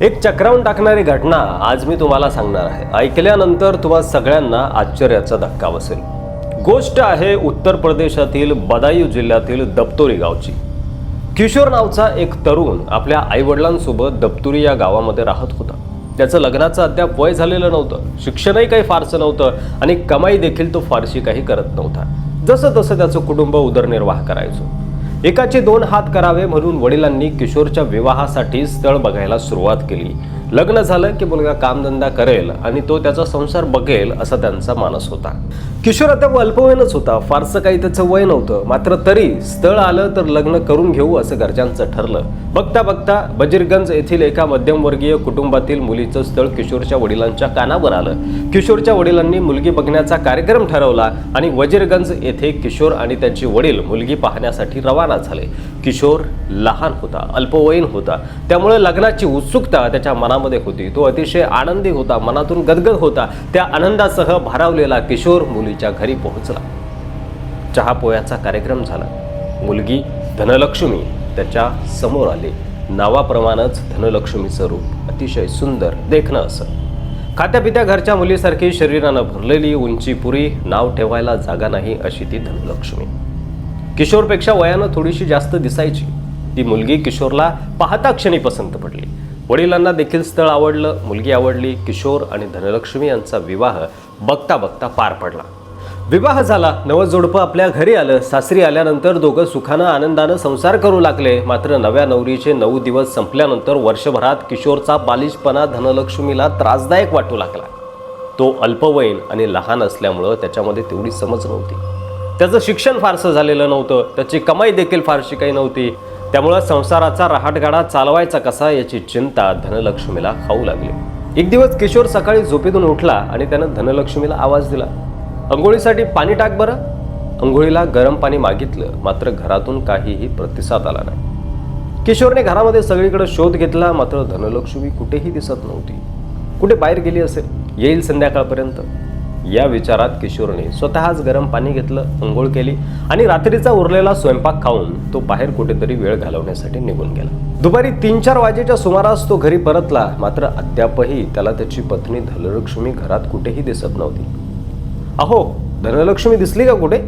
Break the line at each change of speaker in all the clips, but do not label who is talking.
एक चक्रावून टाकणारी घटना आज मी तुम्हाला सांगणार आहे. ऐकल्यानंतर तुम्हा सगळ्यांना आश्चर्याचा धक्का बसेल. गोष्ट आहे उत्तर प्रदेशातील बदायूं जिल्ह्यातील दप्तोरी गावची. किशोर नावचा एक तरुण आपल्या आईवडिलांसोबत दप्तुरी या गावामध्ये राहत होता. त्याचं लग्नाचं अद्याप वय झालेलं नव्हतं. शिक्षणही काही फारसं नव्हतं आणि कमाई देखील तो फारशी काही करत नव्हता. जसं तसं त्याचं कुटुंब उदरनिर्वाह करायचो एकाचे दोन हात करावे म्हणून वडिलांनी किशोरच्या विवाहासाठी स्थळ बघायला सुरुवात केली. लग्न झालं की मुलगा कामधंदा करेल आणि तो त्याचा संसार बघेल असा त्यांचा मानस होता. किशोर आता अल्पवयनच होता. फारसं काही त्याचं वय नव्हतं. मात्र तरी स्थळ आलं तर लग्न करून घेऊ असं घरच्यांचं ठरलं. बघता बघता बजीरगंज येथील एका मध्यमवर्गीय कुटुंबातील मुलीचं स्थळ किशोरच्या वडिलांच्या कानावर आलं. किशोरच्या वडिलांनी मुलगी बघण्याचा कार्यक्रम ठरवला आणि वजीरगंज येथे किशोर आणि त्यांचे वडील मुलगी पाहण्यासाठी रवाना झाले. किशोर लहान होता अल्पवयीन होता. त्यामुळे लग्नाची उत्सुकता त्याच्या मनामध्ये होती. तो अतिशय आनंदी होता मनातून गदगद होता. त्या आनंदासह भारावलेला किशोर मुलीच्या घरी पोहोचला. चहापोह्याचा कार्यक्रम झाला. मुलगी धनलक्ष्मी त्याच्यासमोर आली. नावाप्रमाणेच धनलक्ष्मीचं रूप अतिशय सुंदर देखणं असं. खात्यापित्या घरच्या मुलीसारखी शरीरानं भरलेली उंची पुरी नाव ठेवायला जागा नाही अशी ती धनलक्ष्मी. किशोरपेक्षा वयानं थोडीशी जास्त दिसायची. ती मुलगी किशोरला पाहता क्षणी पसंत पडली. वडिलांना देखील स्थळ आवडलं. मुलगी आवडली किशोर आणि धनलक्ष्मी यांचा विवाह बघता बघता पार पडला. विवाह झाला. नवं जोडपं आपल्या घरी आलं. सासरी आल्यानंतर दोघं सुखानं आनंदानं संसार करू लागले. मात्र नव्या नवरीचे नऊ दिवस संपल्यानंतर वर्षभरात किशोरचा बालिशपणा धनलक्ष्मीला त्रासदायक वाटू लागला. तो अल्पवयीन आणि लहान असल्यामुळं त्याच्यामध्ये तेवढी समज नव्हती. त्याचं शिक्षण फारसं झालेलं नव्हतं. त्याची कमाई देखील फारशी काही नव्हती. त्यामुळं संसाराचा रहाटगाडा चालवायचा कसा याची चिंता धनलक्ष्मीला खाऊ लागली. एक दिवस किशोर सकाळी झोपेतून उठला आणि त्यानं धनलक्ष्मीला आवाज दिला अंघोळीसाठी पाणी टाक बरं. अंघोळीला गरम पाणी मागितलं मात्र घरातून काहीही प्रतिसाद आला नाही. किशोरने घरामध्ये सगळीकडे शोध घेतला मात्र धनलक्ष्मी कुठेही दिसत नव्हती. कुठे बाहेर गेली असेल? येईल संध्याकाळपर्यंत. या विचारात किशोरने स्वतःच गरम पाणी घेतलं अंघोळ केली आणि रात्रीचा उरलेला स्वयंपाक खाऊन तो बाहेर कुठेतरी वेळ घालवण्यासाठी निघून गेला. दुपारी तीन चार वाजेच्या सुमारास तो घरी परतला मात्र अद्यापही त्याला त्याची पत्नी धनलक्ष्मी घरात कुठेही दिसत नव्हती. अहो धनलक्ष्मी दिसली का कुठे?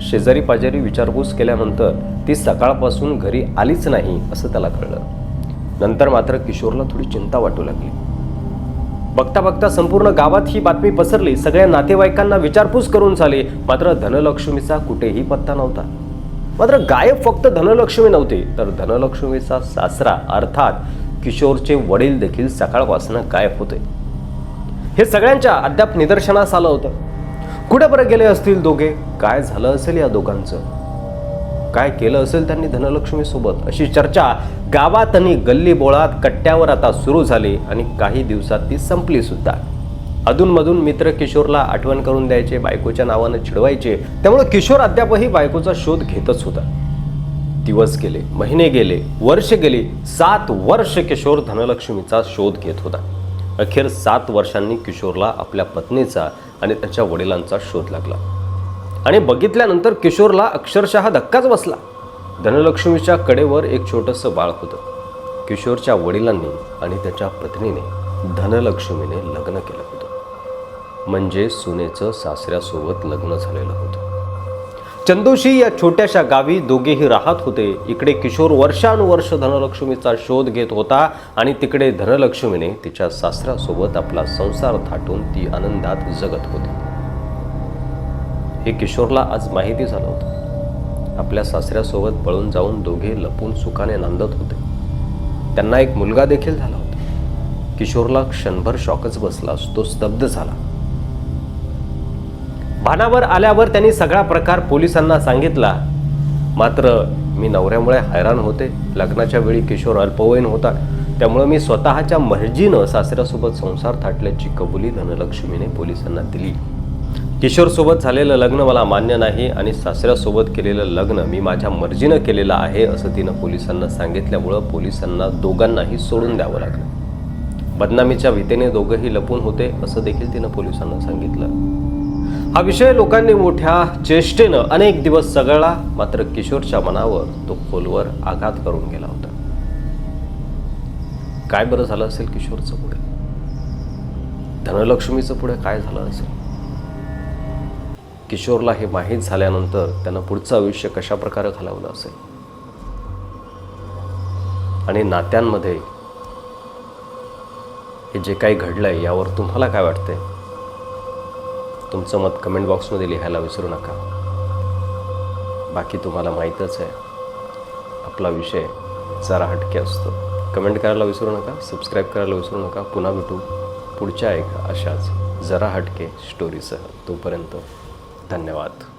शेजारी पाजारी विचारपूस केल्यानंतर ती सकाळपासून घरी आलीच नाही असं त्याला कळलं. नंतर मात्र किशोरला थोडी चिंता वाटू लागली. बघता बघता संपूर्ण गावात ही बातमी पसरली. सगळ्या नातेवाईकांना विचारपूस करून झाली. मात्र धनलक्ष्मीचा कुठेही पत्ता नव्हता. मात्र गायब फक्त धनलक्ष्मी नव्हते. तर धनलक्ष्मीचा सासरा अर्थात किशोरचे वडील देखील सकाळपासून गायब होते. हे सगळ्यांच्या अद्याप निदर्शनास आलं होतं. कुठे बरं गेले असतील दोघे? काय झालं असेल या दोघांचं? काय केलं असेल त्यांनी धनलक्ष्मीसोबत? अशी चर्चा गावात आणि गल्ली बोळात कट्ट्यावर आता सुरू झाली आणि काही दिवसात ती संपली सुद्धा. अधूनमधून मित्र किशोरला आठवण करून द्यायचे बायकोच्या नावानं चिडवायचे. त्यामुळे किशोर अद्यापही बायकोचा शोध घेतच होता. दिवस गेले महिने गेले वर्ष गेली सात वर्ष किशोर धनलक्ष्मीचा शोध घेत होता. अखेर सात वर्षांनी किशोरला आपल्या पत्नीचा आणि त्याच्या वडिलांचा शोध लागला. आणि बघितल्यानंतर किशोरला अक्षरशः धक्काच बसला. धनलक्ष्मीच्या कडेवर एक छोटंसं बाळ होतं. किशोरच्या वडिलांनी आणि त्याच्या पत्नीने धनलक्ष्मीने लग्न केलं होतं. म्हणजे सुनेचं सासऱ्यासोबत लग्न झालेलं होतं. चंदोशी या छोट्याशा गावी दोघेही राहत होते. इकडे किशोर वर्षानुवर्ष धनलक्ष्मीचा शोध घेत होता आणि तिकडे धनलक्ष्मीने तिच्या सासऱ्यासोबत आपला संसार थाटून ती आनंदात जगत होती. हे किशोरला आज माहिती झालं होतं. आपल्या सासऱ्यासोबत पळून जाऊन दोघे लपून सुखाने नांदत होते. त्यांना एक मुलगा देखील झाला होता. किशोरला क्षणभर शॉकच बसला तो स्तब्ध झाला. भानावर आल्यावर त्यांनी सगळा प्रकार पोलिसांना सांगितला. मात्र मी नवऱ्यामुळे हैराण होते. लग्नाच्या वेळी किशोर अल्पवयीन होता. त्यामुळे मी स्वतःच्या मर्जीनं सासऱ्यासोबत संसार थाटल्याची कबुली धनलक्ष्मीने पोलिसांना दिली. किशोरसोबत झालेलं लग्न मला मान्य नाही आणि सासऱ्यासोबत केलेलं लग्न मी माझ्या मर्जीनं केलेलं आहे असं तिनं पोलिसांना सांगितल्यामुळं पोलिसांना दोघांनाही सोडून द्यावं लागलं. बदनामीच्या भीतीने दोघंही लपून होते असं देखील तिनं पोलिसांना सांगितलं. हा विषय लोकांनी मोठ्या चेष्टेनं अनेक दिवस सगळला मात्र किशोरच्या मनावर तो खोलवर आघात करून गेला होता. काय बरं झालं असेल किशोरचं पुढे? धनलक्ष्मीचं पुढे काय झालं असेल? किशोरला हे माहीत झाल्यानंतर त्यानं पुढचं आयुष्य कशा प्रकारे घालवलं असेल? आणि नात्यांमध्ये हे जे काही घडलंय यावर तुम्हाला काय वाटतंय? तुमचं मत कमेंट बॉक्समध्ये लिहायला विसरू नका. बाकी तुम्हाला माहीतच आहे आपला विषय जरा हटके असतो. कमेंट करायला विसरू नका सबस्क्राईब करायला विसरू नका. पुन्हा भेटू पुढच्या एका अशाच जरा हटके स्टोरीसह तोपर्यंत. धन्यवाद.